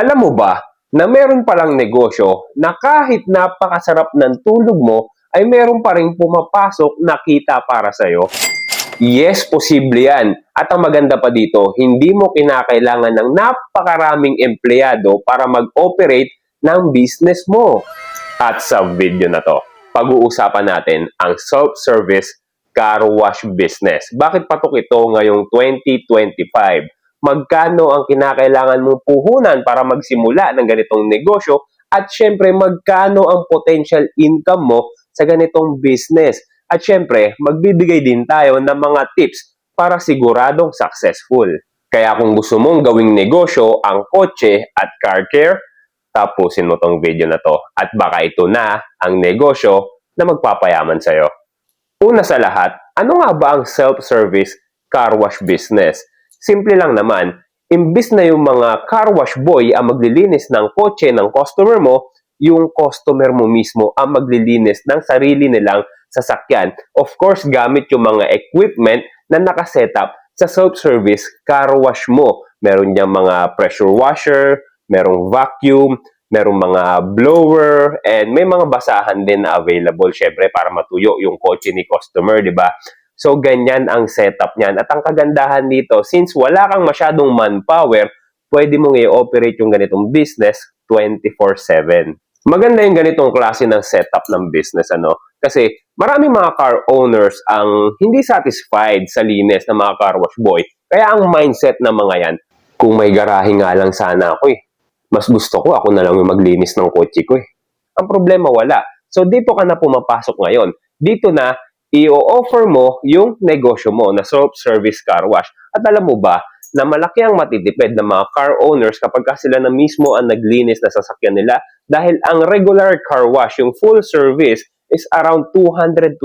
Alam mo ba na meron palang negosyo na kahit napakasarap ng tulog mo ay meron pa rin pumapasok na kita para sa'yo? Yes, posible yan. At ang maganda pa dito, hindi mo kinakailangan ng napakaraming empleyado para mag-operate ng business mo. At sa video na to, pag-uusapan natin ang self-service car wash business. Bakit patok ito ngayong 2025? Magkano ang kinakailangan mong puhunan para magsimula ng ganitong negosyo? At syempre, magkano ang potential income mo sa ganitong business? At syempre, magbibigay din tayo ng mga tips para siguradong successful. Kaya kung gusto mong gawing negosyo ang kotse at car care, tapusin mo tong video na to. At baka ito na ang negosyo na magpapayaman sa'yo. Una sa lahat, ano nga ba ang self-service car wash business? Simple lang naman, imbis na yung mga car wash boy ang maglilinis ng kotse ng customer mo, yung customer mo mismo ang maglilinis ng sarili nilang sasakyan. Of course, gamit yung mga equipment na nakasetup sa self-service car wash mo. Meron diyang mga pressure washer, merong vacuum, merong mga blower, and may mga basahan din na available syempre para matuyo yung kotse ni customer, di ba? So, ganyan ang setup niyan. At ang kagandahan dito, since wala kang masyadong manpower, pwede mong i-operate yung ganitong business 24-7. Maganda yung ganitong klase ng setup ng business, ano? Kasi maraming mga car owners ang hindi satisfied sa linis ng mga car wash boy. Kaya ang mindset ng mga yan, kung may garahe nga lang sana ako eh. Mas gusto ko ako na lang yung maglinis ng kotse ko eh. Ang problema wala. So dito ka na pumapasok ngayon. Dito na i-offer mo yung negosyo mo na self-service car wash. At alam mo ba na malaki ang matitipid ng mga car owners kapag ka sila na mismo ang naglinis na sasakyan nila dahil ang regular car wash, yung full service, is around 220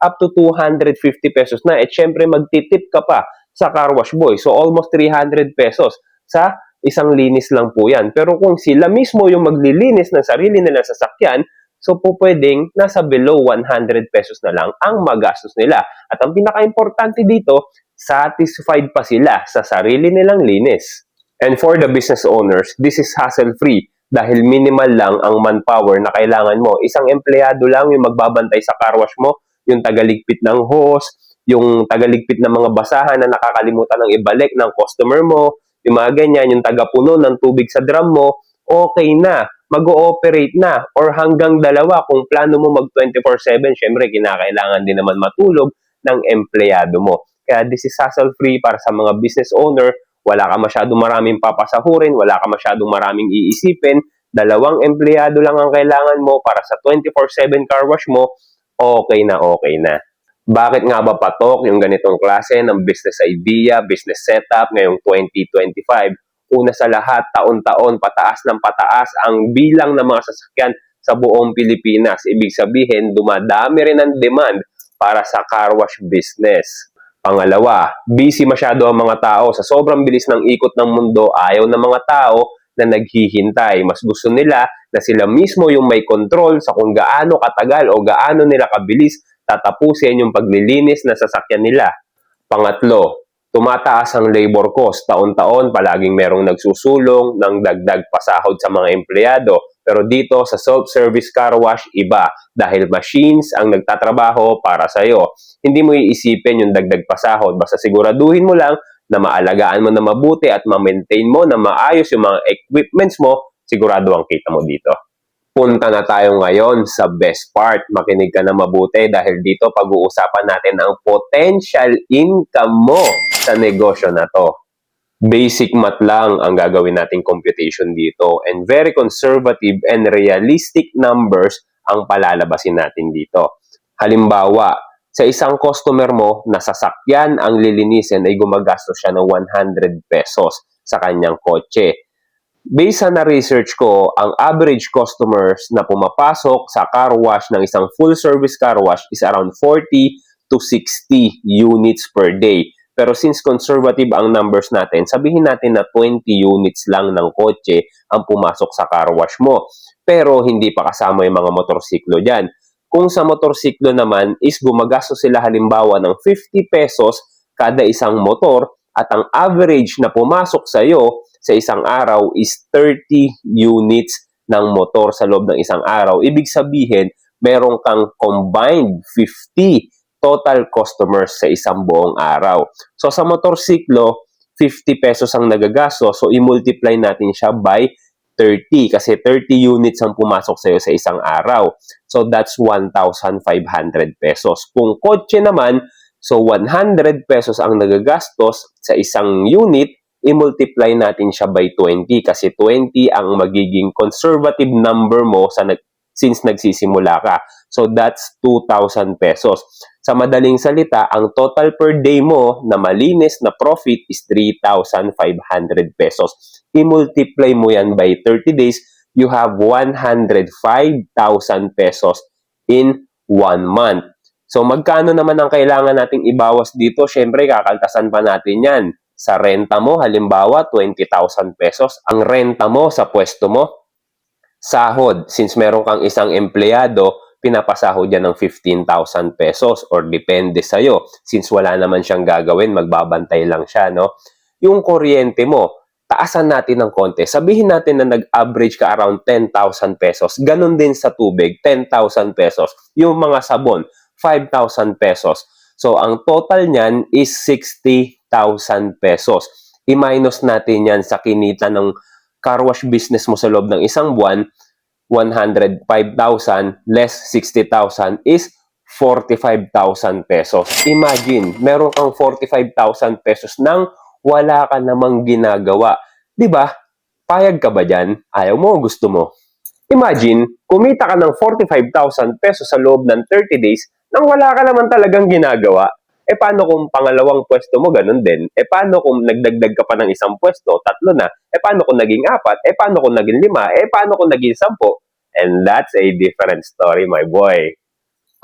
up to 250 pesos na. At syempre magtitip ka pa sa car wash boy. So almost 300 pesos sa isang linis lang po yan. Pero kung sila mismo yung maglilinis ng sarili nila sasakyan, so po pwedeng nasa below 100 pesos na lang ang magastos nila. At ang pinaka-importante dito, satisfied pa sila sa sarili nilang linis. And for the business owners, this is hassle-free dahil minimal lang ang manpower na kailangan mo. Isang empleyado lang yung magbabantay sa car wash mo, yung tagaligpit ng hose, yung tagaligpit ng mga basahan na nakakalimutan ng ibalik ng customer mo, yung mga ganyan, yung tagapuno ng tubig sa drum mo, okay na, mag-ooperate na, or hanggang dalawa, kung plano mo mag 24-7, syempre, kinakailangan din naman matulog ng empleyado mo. Kaya this is hassle-free para sa mga business owner, wala ka masyadong maraming papasahurin, wala ka masyadong maraming iisipin, dalawang empleyado lang ang kailangan mo para sa 24-7 car wash mo, okay na okay na. Bakit nga ba patok yung ganitong klase ng business idea, business setup ngayong 2025? Una sa lahat, taon-taon pataas ng pataas ang bilang ng mga sasakyan sa buong Pilipinas. Ibig sabihin, dumadami rin ang demand para sa car wash business. Pangalawa, busy masyado ang mga tao. Sa sobrang bilis ng ikot ng mundo, ayaw ng mga tao na naghihintay. Mas gusto nila na sila mismo yung may control sa kung gaano katagal o gaano nila kabilis tatapusin yung paglilinis na sasakyan nila. Pangatlo, tumataas ang labor cost. Taon-taon, palaging merong nagsusulong ng dagdag pasahod sa mga empleyado. Pero dito sa self-service car wash, iba. Dahil machines ang nagtatrabaho para sa'yo. Hindi mo iisipin yung dagdag pasahod. Basta siguraduhin mo lang na maalagaan mo na mabuti at ma-maintain mo na maayos yung mga equipments mo, sigurado ang kita mo dito. Punta na tayo ngayon sa best part. Makinig ka na mabuti dahil dito pag-uusapan natin ang potential income mo sa negosyo na to. Basic math lang ang gagawin nating computation dito and very conservative and realistic numbers ang palalabasin natin dito. Halimbawa, sa isang customer mo na sasakyan ang lilinisin ay gumagastos siya ng 100 pesos sa kanyang kotse. Based sa na-research ko, ang average customers na pumapasok sa car wash ng isang full service car wash is around 40 to 60 units per day. Pero since conservative ang numbers natin, sabihin natin na 20 units lang ng kotse ang pumasok sa car wash mo. Pero hindi pa kasama yung mga motorsiklo dyan. Kung sa motorsiklo naman is gumagastos sila halimbawa ng 50 pesos kada isang motor at ang average na pumasok sa iyo sa isang araw is 30 units ng motor sa loob ng isang araw. Ibig sabihin, meron kang combined 50 total customers sa isang buong araw. So sa motorsiklo, 50 pesos ang nagagasto. So i-multiply natin siya by 30 kasi 30 units ang pumasok sa'yo sa isang araw. So that's 1,500 pesos. Kung kotse naman, so 100 pesos ang nagagastos sa isang unit, i-multiply natin siya by 20 kasi 20 ang magiging conservative number mo sa nag since nagsisimula ka. So that's 2,000 pesos. Sa madaling salita, ang total per day mo na malinis na profit is 3,500 pesos. I-multiply mo yan by 30 days, you have 105,000 pesos in one month. So magkano naman ang kailangan nating ibawas dito? Siyempre, kakaltasan pa natin yan. Sa renta mo, halimbawa, 20,000 pesos. Ang renta mo sa pwesto mo, sahod. Since meron kang isang empleyado, pinapasahod yan ng 15,000 pesos or depende sa'yo. Since wala naman siyang gagawin, magbabantay lang siya, no? Yung kuryente mo, taasan natin ng konti. Sabihin natin na nag-average ka around 10,000 pesos. Ganon din sa tubig, 10,000 pesos. Yung mga sabon, 5,000 pesos. So, ang total niyan is 60,000 pesos. I-minus natin yan sa kinita ng car wash business mo sa loob ng isang buwan, 105,000 less 60,000 is 45,000 pesos. Imagine, meron kang 45,000 pesos nang wala ka namang ginagawa. 'Di ba? Payag ka ba diyan? Ayaw mo gusto mo? Imagine, kumita ka ng 45,000 pesos sa loob ng 30 days nang wala ka naman talagang ginagawa. Eh paano kung pangalawang pwesto mo ganun din? Eh paano kung nagdagdag ka pa ng isang pwesto, tatlo na? Eh paano kung naging apat? Eh paano kung naging lima? Eh paano kung naging sampo? And that's a different story, my boy.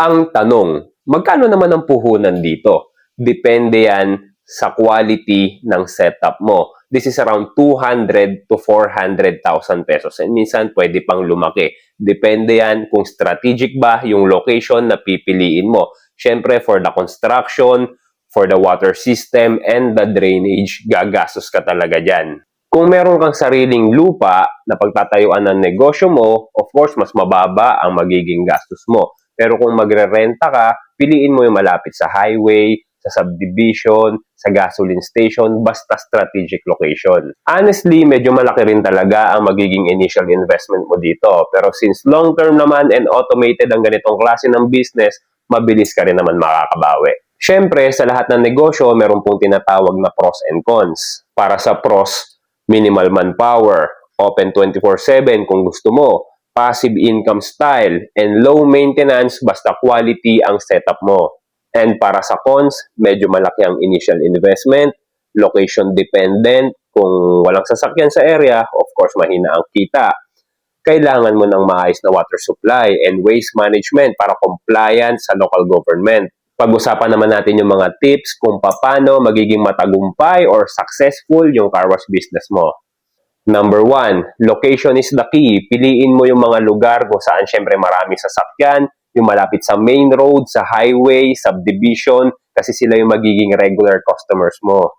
Ang tanong, magkano naman ang puhunan dito? Depende yan sa quality ng setup mo. This is around 200 to 400,000 pesos. And minsan, pwede pang lumaki. Depende yan kung strategic ba yung location na pipiliin mo. Siyempre, for the construction, for the water system, and the drainage, gagastos ka talaga dyan. Kung meron kang sariling lupa na pagtatayuan ng negosyo mo, of course, mas mababa ang magiging gastos mo. Pero kung magre-renta ka, piliin mo yung malapit sa highway, sa subdivision, sa gasoline station, basta strategic location. Honestly, medyo malaki rin talaga ang magiging initial investment mo dito. Pero since long-term naman and automated ang ganitong klase ng business, mabilis ka rin naman makakabawi. Siyempre, sa lahat ng negosyo, meron pong tinatawag na pros and cons. Para sa pros, minimal manpower, open 24-7 kung gusto mo, passive income style, and low maintenance basta quality ang setup mo. And para sa cons, medyo malaki ang initial investment, location dependent, kung walang sasakyan sa area, of course mahina ang kita. Kailangan mo ng maayos na water supply and waste management para compliant sa local government. Pag-usapan naman natin yung mga tips kung paano magiging matagumpay or successful yung car wash business mo. Number one, location is the key. Piliin mo yung mga lugar kung saan syempre marami sasakyan, yung malapit sa main road, sa highway, subdivision, kasi sila yung magiging regular customers mo.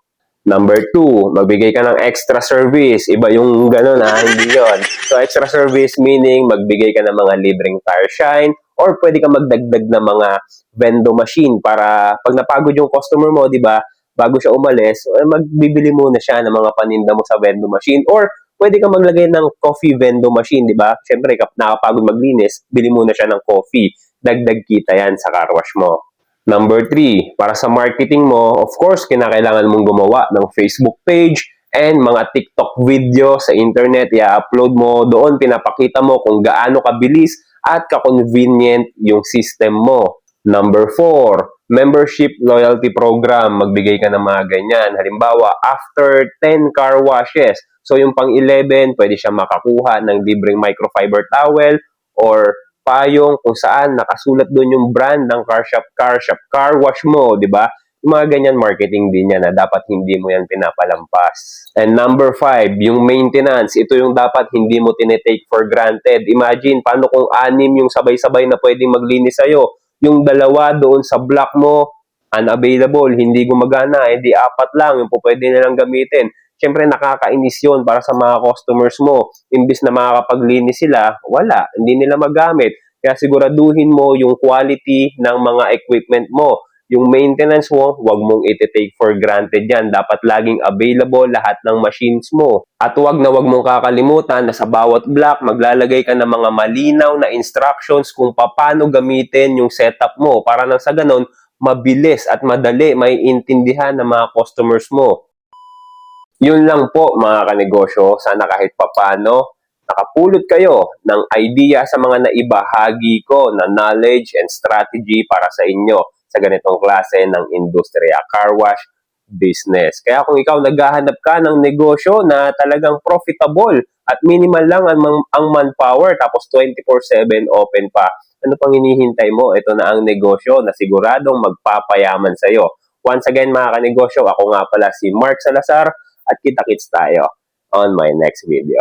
Number two, magbigay ka ng extra service. Iba yung ganun ha, hindi yun. So extra service meaning magbigay ka ng mga libreng tire shine or pwede ka magdagdag ng mga vendo machine para pag napagod yung customer mo, di ba, bago siya umalis, eh, magbibili muna siya ng mga paninda mo sa vendo machine or pwede ka maglagay ng coffee vendo machine, di ba? Siyempre, kap nakapagod maglinis, bili muna siya ng coffee dagdag kita yan sa car wash mo. Number three, para sa marketing mo, of course, kinakailangan mong gumawa ng Facebook page and mga TikTok video sa internet. I-upload mo doon, pinapakita mo kung gaano kabilis at ka-convenient yung system mo. Number four, membership loyalty program. Magbigay ka ng mga ganyan. Halimbawa, after 10 car washes, so yung pang 11, pwede siya makakuha ng libreng microfiber towel or payong kung saan nakasulat doon yung brand ng car shop, car shop, car wash mo, di ba? Yung mga ganyan marketing din yan na dapat hindi mo yan pinapalampas. And number five, yung maintenance. Ito yung dapat hindi mo tinetake for granted. Imagine, paano kung anim yung sabay-sabay na pwedeng maglinis sa'yo? Yung dalawa doon sa block mo, unavailable, hindi gumagana, hindi apat lang, yung pwede nilang gamitin. Syempre nakakainis yun para sa mga customers mo. Imbis na makakapaglinis sila, wala, hindi nila magamit. Kaya siguraduhin mo yung quality ng mga equipment mo. Yung maintenance mo, wag mong iti-take for granted yan. Dapat laging available lahat ng machines mo. At wag na wag mong kakalimutan na sa bawat block, maglalagay ka ng mga malinaw na instructions kung paano gamitin yung setup mo para nang sa ganon, mabilis at madali may intindihan ng mga customers mo. Yun lang po mga kanegosyo. Sana kahit papano nakapulot kayo ng idea sa mga naibahagi ko na knowledge and strategy para sa inyo sa ganitong klase ng industriya, car wash business. Kaya kung ikaw naghahanap ka ng negosyo na talagang profitable at minimal lang ang, ang manpower tapos 24-7 open pa, ano pang hinihintay mo? Ito na ang negosyo na siguradong magpapayaman sa'yo. Once again mga kanegosyo, ako nga pala si Mark Salazar at kita-kits tayo on my next video.